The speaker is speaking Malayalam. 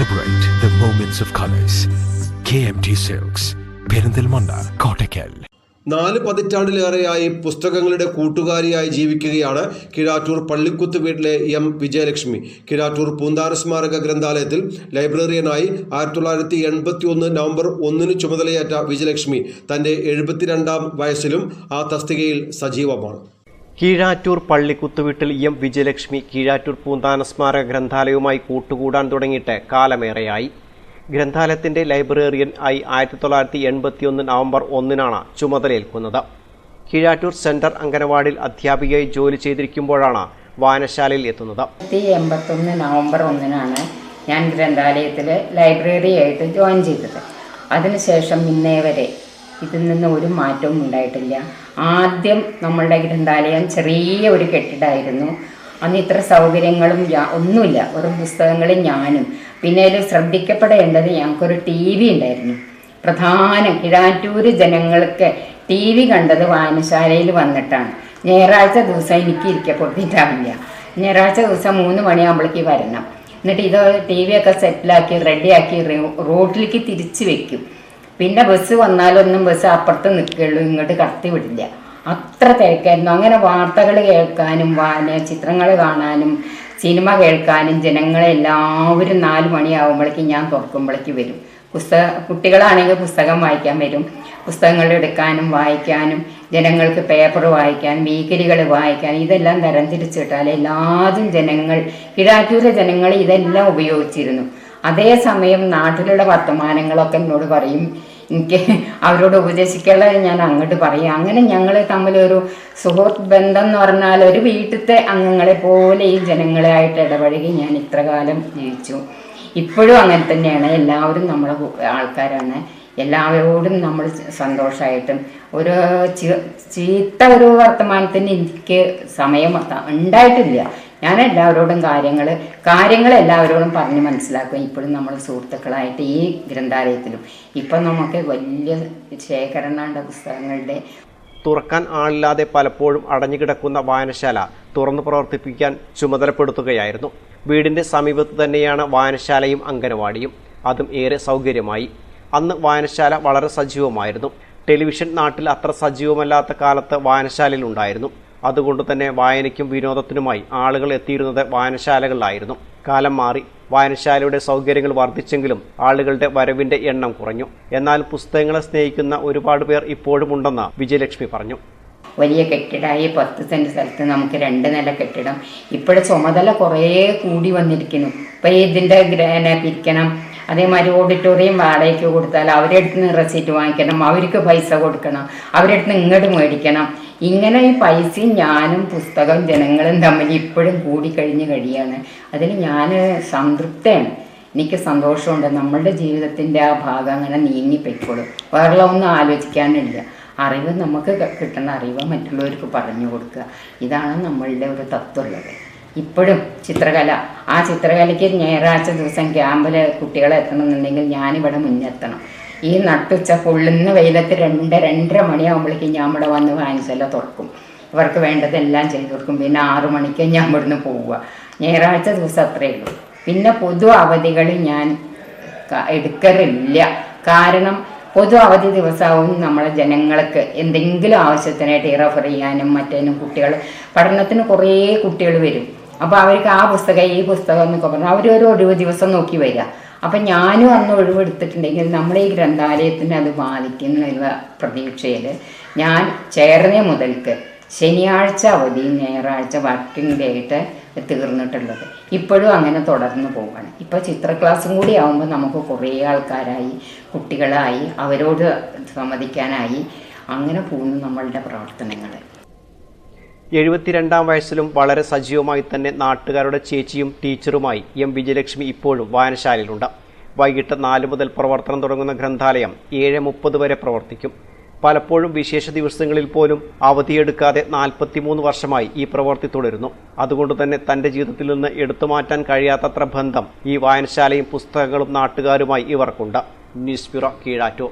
Celebrate the moments of colors. KMT silks Perinthalmanna Kottakkal നാല് പതിറ്റാണ്ടിലേറെയായി പുസ്തകങ്ങളുടെ കൂട്ടുകാരിയായി ജീവിക്കുകയാണ് കിഴാറ്റൂർ പള്ളിക്കുത്ത് വീട്ടിലെ എം വിജയലക്ഷ്മി. കിഴാറ്റൂർ പൂന്താന സ്മാരക ഗ്രന്ഥാലയത്തിൽ ലൈബ്രറിയനായി ആയിരത്തി തൊള്ളായിരത്തി എൺപത്തി ഒന്ന് നവംബർ ഒന്നിന് ചുമതലയേറ്റ വിജയലക്ഷ്മി തന്റെ എഴുപത്തിരണ്ടാം വയസ്സിലും ആ തസ്തികയിൽ സജീവമാണ്. കീഴാറ്റൂർ പള്ളിക്കുത്തുവീട്ടിൽ എം വിജയലക്ഷ്മി കീഴാറ്റൂർ പൂന്താന സ്മാരക ഗ്രന്ഥാലയവുമായി കൂട്ടുകൂടാൻ തുടങ്ങിയിട്ട് കാലമേറെയായി. ഗ്രന്ഥാലയത്തിന്റെ ലൈബ്രറിയൻ ആയി ആയിരത്തി തൊള്ളായിരത്തി എൺപത്തിയൊന്ന് നവംബർ ഒന്നിനാണ് ചുമതലയേൽക്കുന്നത്. കീഴാറ്റൂർ സെന്റർ അംഗനവാടിയിൽ അധ്യാപികയായി ജോലി ചെയ്തിരിക്കുമ്പോഴാണ് വായനശാലയിൽ എത്തുന്നത്. എൺപത്തൊന്ന് നവംബർ ഒന്നിനാണ് ഞാൻ ഗ്രന്ഥാലയത്തിൽ ലൈബ്രറിയായിട്ട് ജോയിൻ ചെയ്തത്. അതിനുശേഷം ഇന്നേ വരെ ഇതിൽ നിന്ന് ഒരു മാറ്റവും ഉണ്ടായിട്ടില്ല. ആദ്യം നമ്മളുടെ ഗ്രന്ഥാലയം ചെറിയ ഒരു കെട്ടിടമായിരുന്നു അന്ന് ഇത്ര സൗകര്യങ്ങളും ഒന്നുമില്ല. വെറും പുസ്തകങ്ങളും ഞാനും. പിന്നെ അതിൽ ശ്രദ്ധിക്കപ്പെടേണ്ടത് ഞങ്ങൾക്കൊരു ടി വി ഉണ്ടായിരുന്നു. പ്രധാന കിഴാറ്റൂര് ജനങ്ങൾക്ക് ടി വി കണ്ടത് വായനശാലയിൽ വന്നിട്ടാണ്. ഞായറാഴ്ച ദിവസം എനിക്ക് ഇരിക്കാൻ കൊടുത്തിട്ടാവില്ല ഞായറാഴ്ച ദിവസം മൂന്ന് മണിയാകുമ്പോഴേക്ക് വരണം. എന്നിട്ട് ഇത് ടി വി ഒക്കെ സെറ്റിലാക്കി റെഡിയാക്കി റോട്ടിലേക്ക് തിരിച്ചു വെക്കും. പിന്നെ ബസ് വന്നാലൊന്നും ബസ് അപ്പുറത്ത് നിൽക്കുള്ളൂ ഇങ്ങോട്ട് കടത്തി വിടില്ല. അത്ര തിരക്കായിരുന്നു. അങ്ങനെ വാർത്തകൾ കേൾക്കാനും വായന ചിത്രങ്ങൾ കാണാനും സിനിമ കേൾക്കാനും ജനങ്ങളെ എല്ലാവരും നാല് മണിയാകുമ്പോഴേക്കും ഞാൻ തുറക്കുമ്പോഴേക്ക് വരും. പുസ്തക കുട്ടികളാണെങ്കിൽ പുസ്തകം വായിക്കാൻ വരും. പുസ്തകങ്ങൾ എടുക്കാനും വായിക്കാനും ജനങ്ങൾക്ക് പേപ്പർ വായിക്കാൻ വീക്കിലികൾ വായിക്കാൻ ഇതെല്ലാം തരംതിരിച്ചിട്ടാൽ എല്ലാതും ജനങ്ങൾ കിഴാറ്റൂരെ ജനങ്ങൾ ഇതെല്ലാം ഉപയോഗിച്ചിരുന്നു. അതേസമയം നാട്ടിലുള്ള വർത്തമാനങ്ങളൊക്കെ എന്നോട് പറയും എനിക്ക് അവരോട് ഉപദേശിക്കാനുള്ളത് ഞാൻ അങ്ങോട്ട് പറയാം. അങ്ങനെ ഞങ്ങൾ തമ്മിലൊരു സുഹൃത്ത് ബന്ധം എന്ന് പറഞ്ഞാൽ ഒരു വീട്ടിലത്തെ അംഗങ്ങളെ പോലെ ഈ ജനങ്ങളായിട്ട് ഇടപഴകി ഞാൻ ഇത്ര കാലം ജീവിച്ചു. ഇപ്പോഴും അങ്ങനെ തന്നെയാണ്. എല്ലാവരും നമ്മളെ ആൾക്കാരാണ്. എല്ലാവരോടും നമ്മൾ സന്തോഷമായിട്ടും ഒരു ചീത്ത ഒരു വർത്തമാനത്തിന് എനിക്ക് സമയം ഉണ്ടായിട്ടില്ല. ഞാൻ എല്ലാവരോടും കാര്യങ്ങൾ കാര്യങ്ങൾ എല്ലാവരോടും പറഞ്ഞ് മനസ്സിലാക്കും ഇപ്പോഴും നമ്മൾ സുഹൃത്തുക്കളായിട്ട് ഈ ഗ്രന്ഥാലയത്തിലും. ഇപ്പം നമുക്ക് വലിയ ശേഖരണമുണ്ട് പുസ്തകങ്ങളുടെ തുറക്കാൻ ആളില്ലാതെ പലപ്പോഴും അടഞ്ഞുകിടക്കുന്ന വായനശാല തുറന്നു പ്രവർത്തിപ്പിക്കാൻ ചുമതലപ്പെടുത്തുകയായിരുന്നു. വീടിന്റെ സമീപത്ത് തന്നെയാണ് വായനശാലയും അംഗനവാടിയും. അതും ഏറെ സൗകര്യമായി. അന്ന് വായനശാല വളരെ സജീവമായിരുന്നു. ടെലിവിഷൻ നാട്ടിൽ അത്ര സജീവമല്ലാത്ത കാലത്ത് വായനശാലയിൽ ഉണ്ടായിരുന്നു അതുകൊണ്ട് തന്നെ വായനയ്ക്കും വിനോദത്തിനുമായി ആളുകൾ എത്തിയിരുന്നത് വായനശാലകളിലായിരുന്നു. കാലം മാറി. വായനശാലയുടെ സൗകര്യങ്ങൾ വർദ്ധിച്ചെങ്കിലും ആളുകളുടെ വരവിന്റെ എണ്ണം കുറഞ്ഞു. എന്നാൽ പുസ്തകങ്ങളെ സ്നേഹിക്കുന്ന ഒരുപാട് പേർ ഇപ്പോഴും ഉണ്ടെന്ന് വിജയലക്ഷ്മി പറഞ്ഞു. വലിയ കെട്ടിടമായി പത്ത് സെന്റ് സ്ഥലത്ത് നമുക്ക് രണ്ട് നില കെട്ടിടം. ഇപ്പോഴും ചുമതല കുറേ കൂടി വന്നിരിക്കുന്നു. ഇപ്പം ഗ്രഹന പിരിക്കണം. അതേമാതിരി ഓഡിറ്റോറിയം വാടകയ്ക്ക് കൊടുത്താൽ അവരെടുത്ത് നിന്ന് റെസീറ്റ് വാങ്ങിക്കണം. അവർക്ക് പൈസ കൊടുക്കണം. അവരെടുത്ത് ഇങ്ങോട്ട് മേടിക്കണം. ഇങ്ങനെ ഈ പൈസയും ഞാനും പുസ്തകം ജനങ്ങളും തമ്മിൽ ഇപ്പോഴും കൂടി കൂടിക്കഴിഞ്ഞ് കഴിയാണ്. അതിന് ഞാൻ സംതൃപ്തയാണ്. എനിക്ക് സന്തോഷമുണ്ട്. നമ്മളുടെ ജീവിതത്തിന്റെ ആ ഭാഗം അങ്ങനെ നീങ്ങിപ്പോയിക്കോളും. വേറെ ഒന്നും ആലോചിക്കാനില്ല. അറിവ് നമുക്ക് കിട്ടുന്ന അറിവ് മറ്റുള്ളവർക്ക് പറഞ്ഞു കൊടുക്കുക. ഇതാണ് നമ്മളുടെ ഒരു തത്വമുള്ളത്. ഇപ്പോഴും ചിത്രകല. ആ ചിത്രകലയ്ക്ക് ഞായറാഴ്ച ദിവസം ക്യാമ്പിൽ കുട്ടികളെ എത്തണമെന്നുണ്ടെങ്കിൽ ഞാനിവിടെ മുന്നെത്തണം ഈ നട്ടുച്ച പൊള്ളുന്ന വെയിലത്ത് രണ്ട് രണ്ടര മണിയാകുമ്പോഴേക്കും ഞാൻ ഇവിടെ വന്ന് വാങ്ങിച്ചെല്ലാം തുറക്കും. ഇവർക്ക് വേണ്ടതെല്ലാം ചെയ്തു കൊടുക്കും പിന്നെ ആറു മണിക്ക് ഞാൻ ഇവിടുന്ന് പോവുക. ഞായറാഴ്ച ദിവസം അത്രയേ ഉള്ളൂ. പിന്നെ പൊതു അവധികൾ ഞാൻ എടുക്കാറില്ല കാരണം പൊതു അവധി ദിവസവും നമ്മളെ ജനങ്ങൾക്ക് എന്തെങ്കിലും ആവശ്യത്തിനായിട്ട് റെഫർ ചെയ്യാനും മറ്റേനും കുട്ടികൾ പഠനത്തിന് കുറേ കുട്ടികൾ വരും. അപ്പോൾ അവർക്ക് ആ പുസ്തകം ഈ പുസ്തകം എന്നൊക്കെ പറഞ്ഞാൽ അവരൊരു ഒഴിവ് ദിവസം നോക്കി വരിക. അപ്പം ഞാനും അന്ന് ഒഴിവെടുത്തിട്ടുണ്ടെങ്കിൽ നമ്മുടെ ഈ ഗ്രന്ഥാലയത്തിന് അത് ബാധിക്കുന്നുള്ള പ്രതീക്ഷയിൽ ഞാൻ ചേർന്ന മുതൽക്ക് ശനിയാഴ്ച അവധിയും ഞായറാഴ്ച വർക്കിംഗ് ഡേ ആയിട്ട് തീർന്നിട്ടുള്ളത്. ഇപ്പോഴും അങ്ങനെ തുടർന്ന് പോവുകയാണ് ഇപ്പോൾ ചിത്ര ക്ലാസ്സും കൂടി ആകുമ്പോൾ നമുക്ക് കുറേ ആൾക്കാരായി കുട്ടികളായി അവരോട് സംവദിക്കാനായി അങ്ങനെ പോകുന്നു നമ്മളുടെ പ്രവർത്തനങ്ങൾ എഴുപത്തിരണ്ടാം വയസ്സിലും വളരെ സജീവമായി തന്നെ നാട്ടുകാരുടെ ചേച്ചിയും ടീച്ചറുമായി എം വിജയലക്ഷ്മി ഇപ്പോഴും വായനശാലയിലുണ്ട്. വൈകിട്ട് നാല് മുതൽ പ്രവർത്തനം തുടങ്ങുന്ന ഗ്രന്ഥാലയം ഏഴ് മുപ്പത് വരെ പ്രവർത്തിക്കും. പലപ്പോഴും വിശേഷ ദിവസങ്ങളിൽ പോലും അവധിയെടുക്കാതെ നാൽപ്പത്തിമൂന്ന് വർഷമായി ഈ പ്രവൃത്തി തുടരുന്നു. അതുകൊണ്ട് തന്നെ തന്റെ ജീവിതത്തിൽ നിന്ന് എടുത്തു മാറ്റാൻ കഴിയാത്തത്ര ബന്ധം ഈ വായനശാലയും പുസ്തകങ്ങളും നാട്ടുകാരുമായി ഇവർക്കുണ്ട്. News bureau Keezhattur.